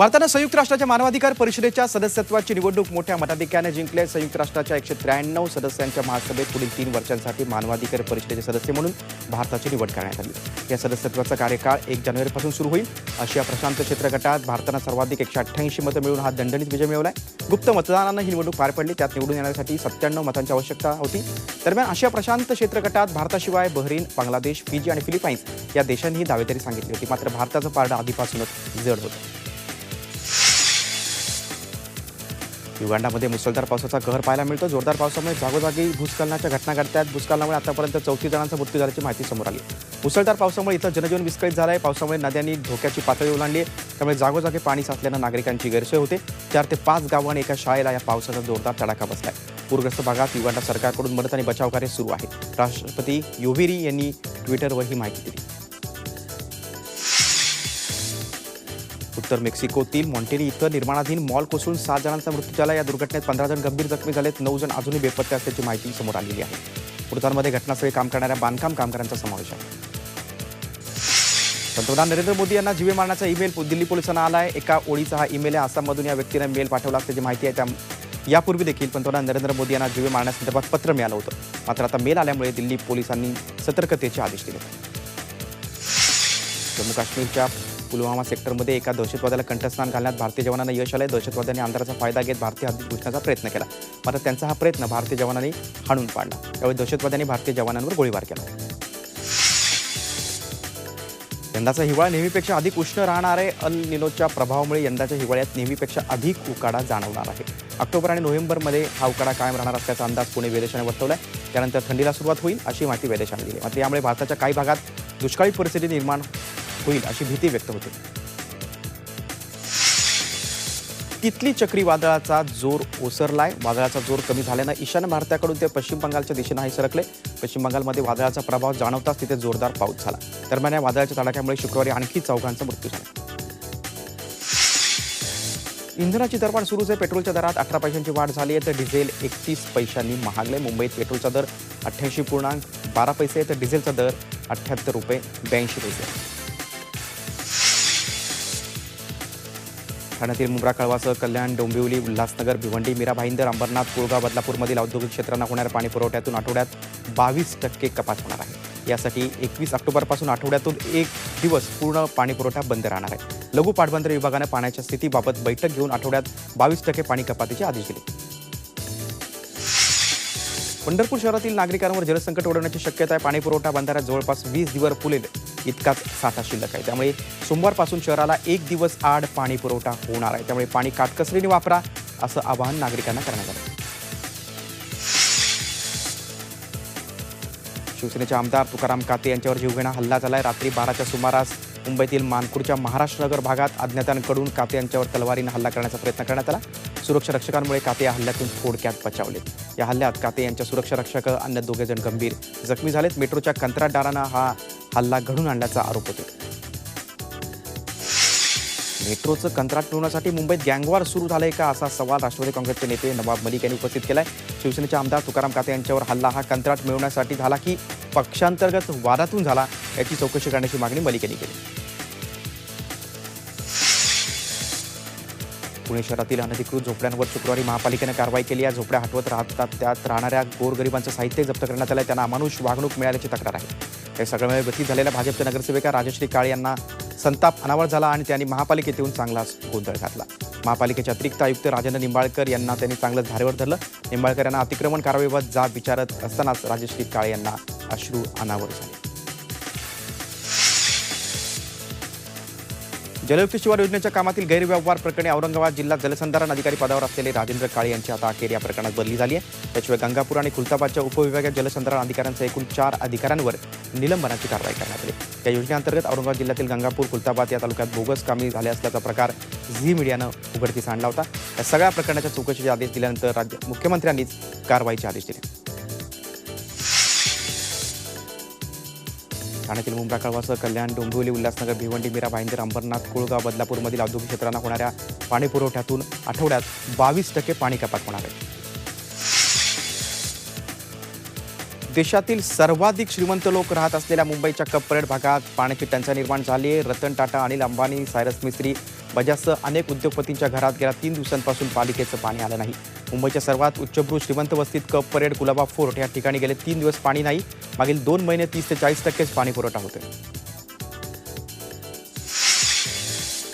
भारतानं संयुक्त राष्ट्राच्या मानवाधिकार परिषदेच्या सदस्यत्वाची निवडणूक मोठ्या मताधिक्याने जिंकली. आहे. संयुक्त राष्ट्राच्या एकशे त्र्याण्णव सदस्यांच्या महासभेत पुढील तीन वर्षांसाठी मानवाधिकार परिषदेचे सदस्य म्हणून भारताची निवड करण्यात आली. या सदस्यत्वाचा कार्यकाळ एक जानेवारीपासून सुरू होईल. आशिया प्रशांत क्षेत्र गटात भारतानं सर्वाधिक एकशे अठ्ठ्याऐंशी मतं मिळून हा दणदणीत विजय मिळवलाय. गुप्त मतदानानं ही निवडणूक पार पडली. त्यात निवडून येण्यासाठी सत्त्याण्णव मतांची आवश्यकता होती. दरम्यान आशिया प्रशांत क्षेत्र गटात भारताशिवाय बहरीन बांगलादेश फिजी आणि फिलिपाईन्स या देशांनीही दावेदारी सांगितली होती. मात्र भारताचं पारडं आधीपासूनच जड होतं. युगांडामध्ये मुसळधार पावसाचा कहर पाहायला मिळतो. जोरदार पावसामुळे जागोजागी भूस्खलनाच्या घटना घडतात. भूस्खलनामुळे आतापर्यंत चौतीस जणांचा मृत्यू झाल्याची माहिती समोर आली. मुसळधार पावसामुळे इथं जनजीवन विस्कळीत झालं आहे पावसामुळे नद्यांनी धोक्याची पातळी ओलांडली. आहे त्यामुळे जागोजागी पाणी साचल्यानं नागरिकांची गैरसोय होते. चार ते पाच गावं आणि एका शाळेला या पावसाचा जोरदार तडाखा बसलाय. पूरग्रस्त भागात युगांडा सरकारकडून मदत आणि बचाव कार्य सुरू आहे. राष्ट्रपती योविरी यांनी ट्विटरवर ही माहिती दिली. उत्तर मेक्सिकोतील मॉन्टेरी इथं निर्माणाधीन मॉल कोसळून सात जणांचा मृत्यू झाला. या दुर्घटनेत पंधरा जण गंभीर जखमी झालेत. नऊ जण अजूनही बेपत्ते असल्याची माहिती समोर आलेली आहे. मृतांमध्ये घटनास्थळी काम करणाऱ्या बांधकाम कामगारांचा समावेश आहे. पंतप्रधान नरेंद्र मोदी यांना जीवे मारण्याचा ईमेल दिल्ली पोलिसांना आला आहे एका ओळीचा हा ईमेल आहे. आसाममधून या व्यक्तीने मेल पाठवला असल्याची माहिती आहे. त्या यापूर्वी देखील पंतप्रधान नरेंद्र मोदी यांना जीवे मारण्यासंदर्भात पत्र मिळालं होतं. मात्र आता मेल आल्यामुळे दिल्ली पोलिसांनी सतर्कतेचे आदेश दिले. जम्मू काश्मीरच्या पुलवामा सेक्टरमध्ये एका दहशतवाद्याला कंठस्नान घालण्यात भारतीय जवानांना यश आलं दहशतवाद्यांनी अंधाराचा फायदा घेत भारतीय हद्दीत घुसण्याचा प्रयत्न केला. मात्र त्यांचा हा प्रयत्न भारतीय जवानांनी हाणून पाडला. त्यावेळी दहशतवाद्यांनी भारतीय जवानांवर गोळीबार केला. यंदाचा हिवाळा नेहमीपेक्षा अधिक उष्ण राहणार आहे. अल निनोच्या प्रभावामुळे यंदाच्या हिवाळ्यात नेहमीपेक्षा अधिक उकाडा जाणवणार आहे. ऑक्टोबर आणि नोव्हेंबरमध्ये हा उकाडा कायम राहणार असल्याचा अंदाज पुणे वेधशाने आहे त्यानंतर थंडीला सुरुवात होईल अशी माहिती वेधशाने दिली. मात्र यामुळे भारताच्या काही भागात दुष्काळी परिस्थिती निर्माण होईल अशी भीती व्यक्त होते. तितली चक्रीवादळाचा जोर ओसरलाय. वादळाचा जोर कमी झाल्यानं ईशान्य भारताकडून ते पश्चिम बंगालच्या दिशेनं सरकले. पश्चिम बंगालमध्ये वादळाचा प्रभाव जाणवताच तिथे जोरदार पाऊस झाला. दरम्यान या वादळाच्या तडाख्यामुळे शुक्रवारी आणखी चौघांचा मृत्यू झाला. इंधनाची दरवाढ सुरूच आहे. पेट्रोलच्या दरात अठरा पैशांची वाढ झाली आहे. तर डिझेल एकतीस पैशांनी महागले. मुंबईत पेट्रोलचा दर अठ्ठ्याऐंशी पूर्णांक बारा पैसे तर डिझेलचा दर अठ्ठ्याहत्तर रुपये ब्याऐंशी पैसे ठाण्यातील मुंब्रा कळवासह कल्याण डोंबिवली उल्हासनगर भिवंडी मीरा भाईंदर अंबरनाथ कुळगाव बदलापूरमधील औद्योगिक क्षेत्रांना होणाऱ्या पाणी पुरवठ्यातून आठवड्यात बावीस टक्के कपात होणार आहे. यासाठी एकवीस ऑक्टोबरपासून आठवड्यातून एक दिवस पूर्ण पाणी पुरवठा बंद राहणार आहे. लघु पाटबंधारे विभागानं पाण्याच्या स्थितीबाबत बैठक घेऊन आठवड्यात बावीस टक्के पाणी कपातीचे आदेश दिले. पंढरपूर शहरातील नागरिकांवर जलसंकट ओढवण्याची शक्यता आहे. पाणीपुरवठा बंधाऱ्यात जवळपास वीस दिवस फुलेल इतकाच साठा शिल्लक आहे. त्यामुळे सोमवारपासून शहराला एक दिवस आड पाणी पुरवठा होणार आहे. त्यामुळे पाणी काटकसरीने वापरा असं आवाहन नागरिकांना करण्यात आलं. शिवसेनेचे आमदार तुकाराम काते यांच्यावर जीवघेणा हल्ला झालाय. रात्री बाराच्या सुमारास मुंबईतील मानपूरच्या महाराष्ट्रनगर भागात अज्ञातांकडून काते यांच्यावर तलवारीनं हल्ला करण्याचा प्रयत्न करण्यात आला. सुरक्षा रक्षकांमुळे काते या हल्ल्यातून थोडक्यात बचावले या हल्ल्यात काते यांच्या सुरक्षा रक्षक अन्य दोघे जण गंभीर जखमी झालेत. मेट्रोच्या कंत्राटदारांना हा हल्ला घडून आणल्याचा आरोप होतो मेट्रोचं कंत्राट मिळवण्यासाठी मुंबईत गँगवार सुरू झालंय का असा सवाल राष्ट्रवादी काँग्रेसचे नेते नवाब मलिक यांनी उपस्थित केलाय. शिवसेनेचे आमदार तुकाराम काते यांच्यावर हल्ला हा कंत्राट मिळवण्यासाठी झाला की पक्षांतर्गत वादातून झाला याची चौकशी करण्याची मागणी मलिक यांनी केली. पुणे शहरातील अनधिकृत झोपड्यांवर शुक्रवारी महापालिकेनं कारवाई केली. या झोपड्या हटवत राहतात. त्यात राहणाऱ्या गोरगरिबांचं साहित्य जप्त करण्यात आलं त्यांना अमानुष वागणूक मिळाल्याची तक्रार आहे. या सगळ्यामुळे व्यतीत झालेल्या भाजपच्या नगरसेविका राजश्री काळे यांना संताप अनावर झाला आणि त्यांनी महापालिकेत येऊन चांगलाच गोंधळ घातला. महापालिकेचे अतिरिक्त आयुक्त राजेंद्र निंबाळकर यांना त्यांनी चांगलं धारेवर धरलं. निंबाळकर यांना अतिक्रमण कारवाईबाबत जाब विचारत असतानाच राजश्री काळे यांना अश्रू अनावर झाले. जलयुक्त शिवार योजनेच्या कामातील गैरव्यवहार प्रकरणी औरंगाबाद जिल्हा जलसंधारण अधिकारी पदावर असलेले राजेंद्र काळे यांची आता अखेर या प्रकरणात बदली झाली आहे. त्याशिवाय गंगापूर आणि खुलताबादच्या उपविभागीय जलसंधारण अधिकाऱ्यांसह एकूण चार अधिकाऱ्यांवर निलंबनाची कारवाई करण्यात आली. या योजनेअंतर्गत औरंगाबाद जिल्ह्यातील गंगापूर खुलताबाद या तालुक्यात बोगस कामी झाले असल्याचा प्रकार झी मीडियानं उघडकीस आणला होता. या सगळ्या प्रकरणाच्या चौकशीचे आदेश दिल्यानंतर राज्य मुख्यमंत्र्यांनीच कारवाईचे आदेश दिले. ठाण्यातील मुंब्रा कळवासह कल्याण डोंबिवली उल्हासनगर भिवंडी मीरा भाईंदर अंबरनाथ कुळगाव बदलापूरमधील औद्योगिक क्षेत्रांना होणाऱ्या पाणी पुरवठ्यातून आठवड्यात बावीस टक्के पाणी कपात होणार आहे. देशातील सर्वाधिक श्रीमंत लोक राहत असलेल्या मुंबईच्या कप परेड भागात पाण्याची टंचाई निर्माण झाली आहे. रतन टाटा अनिल अंबानी सायरस मिस्त्री बजाजसह अनेक उद्योगपतींच्या घरात गेल्या तीन दिवसांपासून पालिकेचं पाणी आलं नाही. मुंबईच्या सर्वात उच्चभ्रू श्रीमंत वस्तीत कप परेड कुलाबा फोर्ट या ठिकाणी गेले तीन दिवस पाणी नाही. मागील दोन महिने तीस ते चाळीस टक्केच पाणी पुरवठा होतोय.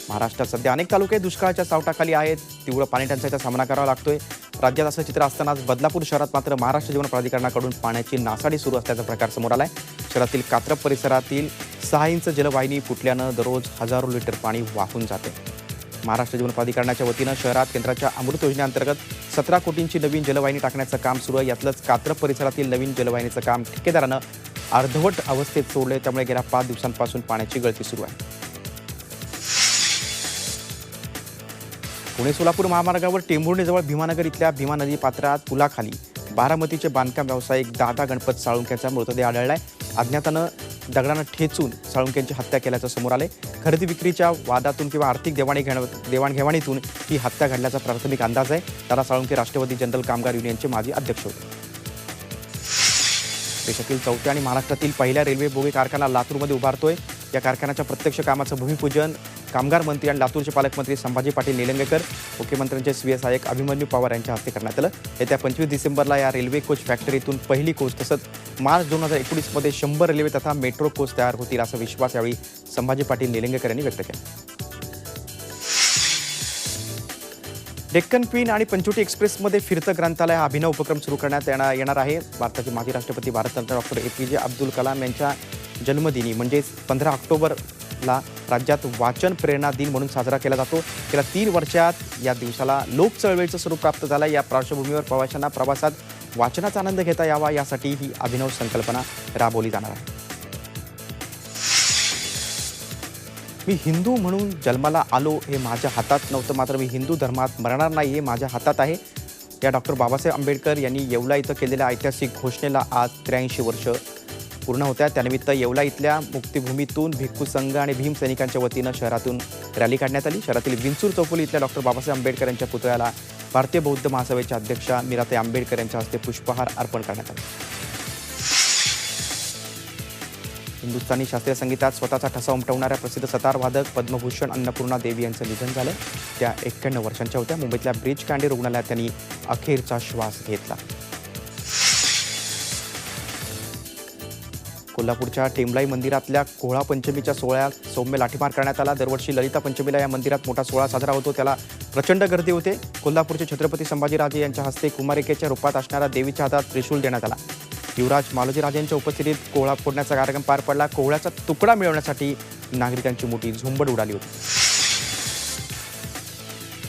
महाराष्ट्रात सध्या अनेक तालुके दुष्काळाच्या सावटाखाली आहेत. तीव्र पाणी टंचाईचा सामना करावा लागतोय. राज्यात असं चित्र असतानाच बदलापूर शहरात मात्र महाराष्ट्र जीवन प्राधिकरणाकडून पाण्याची नासाडी सुरू असल्याचा प्रकार समोर आलाय. शहरातील कात्रप परिसरातील सहा इंच जलवाहिनी फुटल्यानं दररोज हजारो लिटर पाणी वाहून जाते. महाराष्ट्र जीवन प्राधिकरणाच्या वतीनं शहरात केंद्राच्या अमृत योजनेअंतर्गत सतरा कोटींची नवीन जलवाहिनी टाकण्याचं काम सुरू आहे. यातलंच कात्र परिसरातील नवीन जलवाहिनीचं काम ठेकेदारानं अर्धवट अवस्थेत सोडले त्यामुळे गेल्या पाच दिवसांपासून पाण्याची गळती सुरू आहे. पुणे सोलापूर महामार्गावर टेंभुर्णीजवळ भीमानगर इथल्या भीमा नदी पात्रात पुलाखाली बारामतीचे बांधकाम व्यावसायिक दादा गणपत साळुंक्यांचा मृतदेह आढळलाय. अज्ञातानं दगडानं ठेचून साळुंक्यांची हत्या केल्याचं समोर आले खरेदी विक्रीच्या वादातून किंवा आर्थिक देवाणघेवाण देवाणघेवाणीतून ही हत्या घडल्याचा प्राथमिक अंदाज आहे. दादा साळुंके राष्ट्रवादी जनरल कामगार युनियनचे माजी अध्यक्ष होते. देशातील चौथ्या आणि महाराष्ट्रातील पहिल्या रेल्वे बोगी कारखाना लातूरमध्ये उभारतोय. या कारखान्याच्या प्रत्यक्ष कामाचं भूमिपूजन कामगार मंत्री आणि लातूरचे पालकमंत्री संभाजी पाटील निलंगेकर मुख्यमंत्र्यांचे स्वीय सहाय्यक अभिमन्यू पवार यांच्या हस्ते करण्यात आलं. येत्या पंचवीस डिसेंबरला या रेल्वे कोच फॅक्टरीतून पहिली कोच तसंच मार्च दोन हजार एकोणीसमध्ये शंभर रेल्वे तथा मेट्रो कोच तयार होतील असा विश्वास यावेळी संभाजी पाटील निलंगेकर यांनी व्यक्त केला. डेक्कन क्वीन आणि पंचवटी एक्सप्रेसमध्ये फिरतं ग्रंथालय हा अभिनव उपक्रम सुरू करण्यात येणार येणार आहे. भारताचे माजी राष्ट्रपती भारतरत्न डॉक्टर ए पी जे अब्दुल कलाम यांच्या जन्मदिनी म्हणजेच पंधरा ऑक्टोबरला राज्यात वाचन प्रेरणा दिन म्हणून साजरा केला जातो. गेल्या तीन वर्षात या दिवसाला लोक चळवळीचं स्वरूप प्राप्त झालं. या पार्श्वभूमीवर प्रवाशांना प्रवासात वाचनाचा आनंद घेता यावा यासाठी ही अभिनव संकल्पना राबवली जाणार आहे. मी हिंदू म्हणून जन्माला आलो हे माझ्या हातात नव्हतं. मात्र मी हिंदू धर्मात मरणार नाही हे माझ्या हातात आहे. या डॉक्टर बाबासाहेब आंबेडकर यांनी येवला इथं केलेल्या ऐतिहासिक घोषणेला आज त्र्याऐंशी वर्ष पूर्ण होत्या. त्यानिमित्त येवला इथल्या मुक्तिभूमीतून भिक्खू संघ आणि भीम सैनिकांच्या वतीनं शहरातून रॅली काढण्यात आली. शहरातील विंचूर चौफुली इथल्या डॉक्टर बाबासाहेब आंबेडकर यांच्या पुतळ्याला भारतीय बौद्ध महासभेच्या अध्यक्षा मीराताई आंबेडकर यांच्या हस्ते पुष्पहार अर्पण करण्यात आला. हिंदुस्थानी शास्त्रीय संगीतात स्वतःचा ठसा उमटवणाऱ्या प्रसिद्ध सतार वादक पद्मभूषण अन्नपूर्णा देवी यांचं निधन झालं. त्या एक्क्याण्णव वर्षांच्या होत्या. मुंबईतल्या ब्रिज कँडी रुग्णालयात त्यांनी अखेरचा श्वास घेतला. कोल्हापूरच्या टेंबलाई मंदिरातल्या कोहळा पंचमीच्या सोहळ्यात सौम्य लाठीमार करण्यात आला. दरवर्षी ललिता पंचमीला या मंदिरात मोठा सोहळा साजरा होतो. त्याला प्रचंड गर्दी होते. कोल्हापूरचे छत्रपती संभाजीराजे यांच्या हस्ते कुमारिकेच्या रूपात असणाऱ्या देवीच्या हातात त्रिशूल देण्यात आला. युवराज मालोजीराजेंच्या उपस्थितीत कोहळा फोडण्याचा कार्यक्रम पार पडला. कोहळ्याचा तुकडा मिळवण्यासाठी नागरिकांची मोठी झुंबड उडाली होती.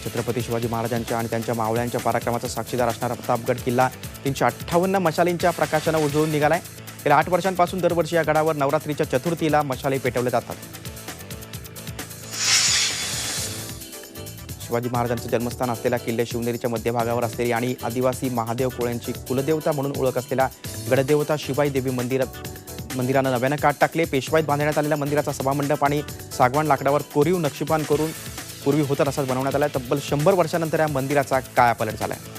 छत्रपती शिवाजी महाराजांच्या आणि त्यांच्या मावळ्यांच्या पराक्रमाचा साक्षीदार असणारा प्रतापगड किल्ला तीनशे अठ्ठावन्न मशालींच्या प्रकाशानं उजळून निघालाय. गेल्या आठ वर्षांपासून दरवर्षी या गडावर नवरात्रीच्या चतुर्थीला मशाले पेटवले जातात. शिवाजी महाराजांचं जन्मस्थान असलेल्या किल्ले शिवनेरीच्या मध्यभागावर असलेली आणि आदिवासी महादेव कोळ्यांची कुलदेवता म्हणून ओळख असलेल्या गडदेवता शिवाई देवी मंदिरात मंदिरानं नव्यानं काट टाकले. पेशवाईत बांधण्यात आलेल्या मंदिराचा सभामंडप आणि सागवान लाकडावर कोरीव नक्षीपान करून पूर्वी होता तसाच बनवण्यात आला तब्बल शंभर वर्षानंतर या मंदिराचा काळपालट झाला आहे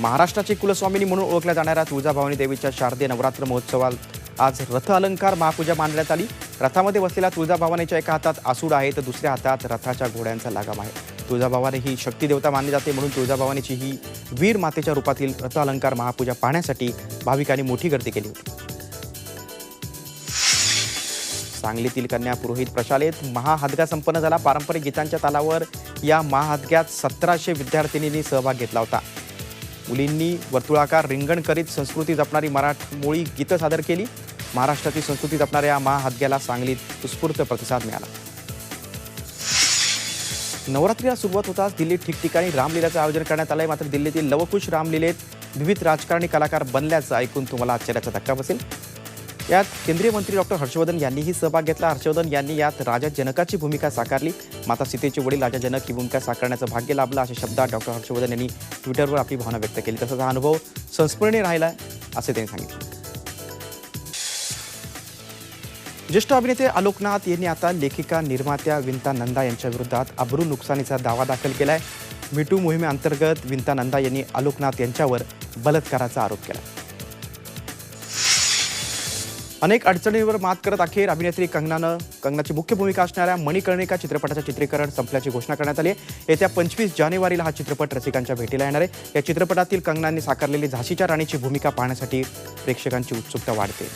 महाराष्ट्राची कुलस्वामिनी म्हणून ओळखल्या जाणाऱ्या तुळजाभवानी देवीच्या शारदीय नवरात्र महोत्सवात आज रथ अलंकार महापूजा मांडण्यात आली. रथामध्ये बसलेल्या तुळजाभवानीच्या एका हातात आसूड आहे तर दुसऱ्या हातात रथाच्या घोड्यांचा लगाम आहे. तुळजाभवानी ही शक्ती देवता मानली जाते म्हणून तुळजाभवानीची ही वीर मातेच्या रूपातील रथ अलंकार महापूजा पाहण्यासाठी भाविकांनी मोठी गर्दी केली होती. सांगलीतील कन्या पुरोहित प्रशालेत महाहादगा संपन्न झाला. पारंपरिक गीतांच्या तालावर या महाहादग्यात सतराशे विद्यार्थिनींनी सहभाग घेतला होता. मुलींनी वर्तुळाकार रिंगण करीत संस्कृती जपणारी मराठमोळी गीतं सादर केली. महाराष्ट्राची संस्कृती जपणाऱ्या या महाहादग्याला सांगलीत उत्स्फूर्त प्रतिसाद मिळाला. नवरात्रीला सुरुवात होताच दिल्लीत ठिकठिकाणी रामलीलाचं आयोजन करण्यात आलंय. मात्र दिल्लीतील लवकुश रामलीलेत विविध राजकारणी कलाकार बनल्याचं ऐकून तुम्हाला आश्चर्याचा धक्का बसेल. यात केंद्रीय मंत्री डॉक्टर हर्षवर्धन यांनीही सहभाग घेतला. हर्षवर्धन यांनी यात राजा जनकाची भूमिका साकारली. माता सीतेचे वडील राजा जनक ही भूमिका साकारण्याचं भाग्य लाभलं अशा शब्दात डॉक्टर हर्षवर्धन यांनी ट्विटरवर आपली भावना व्यक्त केली. तसंच हा अनुभव संस्मरणीय राहिला असे त्यांनी सांगितलं. ज्येष्ठ अभिनेते आलोकनाथ यांनी आता लेखिका निर्मात्या विंता नंदा यांच्या विरोधात अब्रू नुकसानीचा दावा दाखल केला आहे मिटू मोहिमेअंतर्गत विंता नंदा यांनी आलोकनाथ यांच्यावर बलात्काराचा आरोप केला अनेक अडचणींवर मात करत अखेर अभिनेत्री कंगनानं कंगनाची मुख्य भूमिका असणाऱ्या मणिकर्णिका चित्रपटाचं चित्रीकरण संपल्याची घोषणा करण्यात आली आहे. येत्या पंचवीस जानेवारीला हा चित्रपट रसिकांच्या भेटीला येणार आहे. या चित्रपटातील कंगनाने साकारलेली झाशीच्या राणीची भूमिका पाहण्यासाठी प्रेक्षकांची उत्सुकता वाढते.